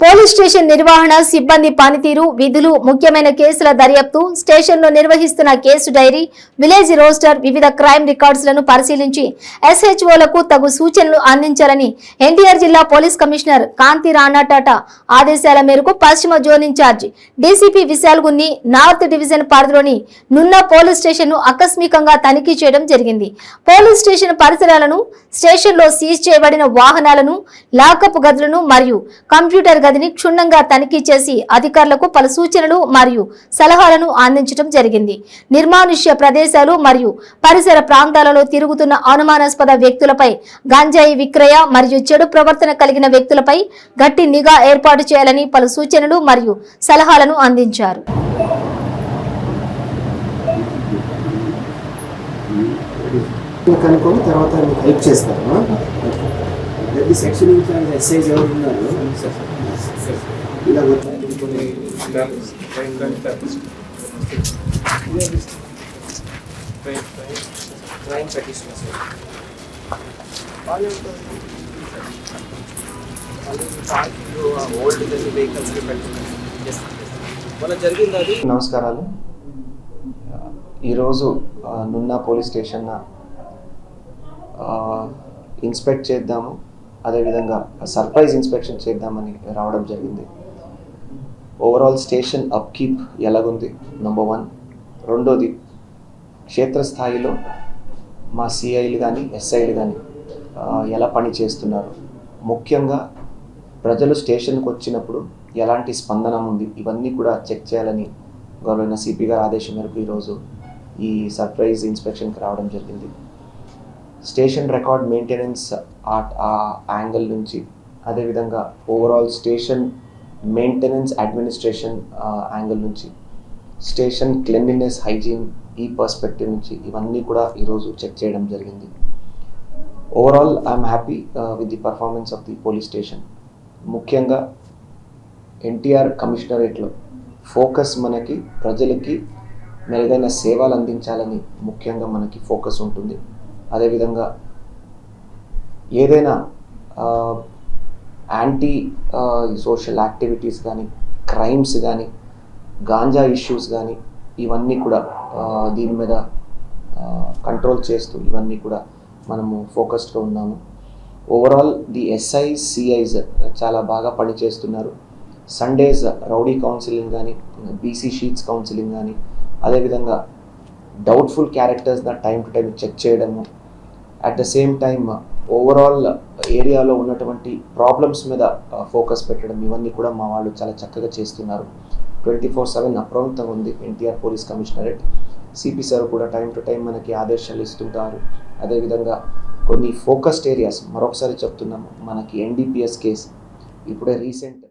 Police station నిర్వహణ సిబ్బంది పనితీరు విధులు ముఖ్యమైన కేసుల దర్యాప్తు స్టేషన్లో నిర్వహిస్తున్న కేసు డైరీ విలేజ్ రోస్టర్ వివిధ క్రైమ్ రికార్డ్స్లను పరిశీలించి ఎస్హెచ్ఓలకు తగు సూచనలు అందించాలని ఎన్టీఆర్ జిల్లా పోలీస్ కమిషనర్ కాంతి రాణా టాటా ఆదేశాల మేరకు పశ్చిమ zone incharge DCP Vishal Gunni north division పరిధిలోని నున్న పోలీస్ స్టేషన్ను ఆకస్మికంగా తనిఖీ చేయడం జరిగింది. పోలీస్ స్టేషన్ పరిసరాలను స్టేషన్లో సీజ్ చేయబడిన వాహనాలను లాకప్ గదులను మరియు కంప్యూటర్ గదిని క్షుణ్ణంగా తనిఖీ చేసి అధికారులకు పలు సూచనలు మరియు సలహాలను అందించడం జరిగింది. నిర్మానుష్య ప్రదేశాలు మరియు పరిసర ప్రాంతాలలో తిరుగుతున్న అనుమానాస్పద వ్యక్తులపై గంజాయి విక్రయ మరియు చెడు ప్రవర్తన కలిగిన వ్యక్తులపై గట్టి నిఘా ఏర్పాటు చేయాలని పలు సూచనలు మరియు సలహాలను అందించారు. కనుక్కొని తర్వాత మీకు హెల్ప్ చేస్తారు ప్రతి సెక్షన్ ఇన్ఛార్జ్ ఎస్ఐ ఎవరు ఉన్నారు. ఓల్డ్ వెహికల్స్ మన జరిగింది అది నమస్కారాలు. ఈరోజు నున్న పోలీస్ స్టేషన్ ఇన్స్పెక్ట్ చేద్దాము. అదేవిధంగా సర్ప్రైజ్ ఇన్స్పెక్షన్ చేద్దామని రావడం జరిగింది. ఓవరాల్ స్టేషన్ అప్కీప్ ఎలాగుంది? నంబర్ వన్ రెండోది క్షేత్రస్థాయిలో మా సిఐలు కానీ ఎస్ఐలు కానీ ఎలా పని చేస్తున్నారు? ముఖ్యంగా ప్రజలు స్టేషన్కి వచ్చినప్పుడు ఎలాంటి స్పందన ఉంది? ఇవన్నీ కూడా చెక్ చేయాలని గౌరవైన సిపి గారి ఆదేశం మేరకు ఈరోజు ఈ సర్ప్రైజ్ ఇన్స్పెక్షన్కి రావడం జరిగింది. స్టేషన్ రికార్డ్ మెయింటెనెన్స్ ఆ యాంగిల్ నుంచి అదేవిధంగా overall station maintenance administration angle నుంచి స్టేషన్ క్లెన్లీనెస్ హైజీన్ ఈ పర్స్పెక్టివ్ నుంచి ఇవన్నీ కూడా ఈరోజు చెక్ చేయడం జరిగింది. Overall I'm happy with the performance of the police station ముఖ్యంగా ఎన్టీఆర్ కమిషనరేట్లో ఫోకస్ మనకి ప్రజలకి మెరుగైన సేవలు అందించాలని ముఖ్యంగా మనకి ఫోకస్ ఉంటుంది. అదేవిధంగా ఏదైనా యాంటీ సోషల్ యాక్టివిటీస్ కానీ క్రైమ్స్ కానీ గాంజా ఇష్యూస్ కానీ ఇవన్నీ కూడా దీని మీద కంట్రోల్ చేస్తూ ఇవన్నీ కూడా మనము ఫోకస్డ్గా ఉన్నాము. ఓవరాల్ ది ఎస్ఐ సిఐస్ చాలా బాగా పనిచేస్తున్నారు. సండేస్ రౌడీ కౌన్సిలింగ్ కానీ బీసీ షీట్స్ కౌన్సిలింగ్ కానీ అదేవిధంగా డౌట్ఫుల్ క్యారెక్టర్స్ని టైం టు టైం చెక్ చేయడము. At the same time overall ఏరియాలో ఉన్నటువంటి ప్రాబ్లమ్స్ మీద uh, ఫోకస్ పెట్టడం ఇవన్నీ కూడా మా వాళ్ళు చాలా చక్కగా చేస్తున్నారు. ట్వంటీ ఫోర్ సెవెన్ అప్రమత్తంగా ఉంది NTR police commissionerate. CP sir కూడా టైం టు టైం మనకి ఆదేశాలు ఇస్తుంటారు. అదేవిధంగా కొన్ని ఫోకస్డ్ ఏరియాస్ మరొకసారి చెప్తున్నాము. మనకి ఎన్డీపీఎస్ కేసు ఇప్పుడే రీసెంట్